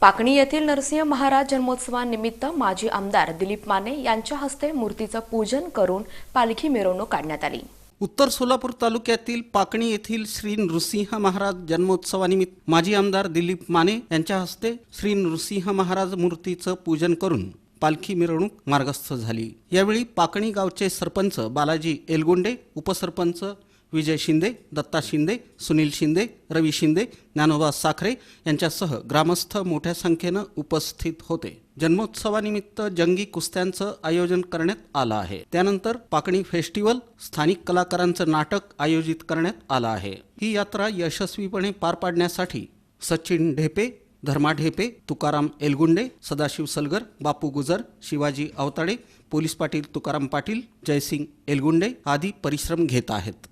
पाकणी येथील नरसिंह महाराज जन्मोत्सवानिमित्त माजी आमदार दिलीप माने यांच्या हस्ते मूर्तीचं पूजन करून पालखी मिरवणूक काढण्यात आली. उत्तर सोलापूर तालुक्यातील पाकणी येथील श्री नृसिंह महाराज जन्मोत्सवानिमित्त माजी आमदार दिलीप माने यांच्या हस्ते श्री नृसिंह महाराज मूर्तीचं पूजन करून पालखी मिरवणूक मार्गस्थ झाली. यावेळी पाकणी गावचे सरपंच बालाजी एलगोंडे उपसरपंच विजय शिंदे दत्ता शिंदे सुनील शिंदे रवी शिंदे ज्ञानोबा साखरे यांच्यासह ग्रामस्थ मोठ्या संख्येनं उपस्थित होते. जन्मोत्सवानिमित्त जंगी कुस्त्यांचं आयोजन करण्यात आलं आहे. त्यानंतर पाकणी फेस्टिवल स्थानिक कलाकारांचं नाटक आयोजित करण्यात आलं आहे. ही यात्रा यशस्वीपणे पार पाडण्यासाठी सचिन ढेपे धर्मा ढेपे तुकाराम एलगुंडे सदाशिव सलगर बापू गुजर शिवाजी अवताडे पोलीस पाटील तुकाराम पाटील जयसिंग एलगुंडे आदी परिश्रम घेत आहेत.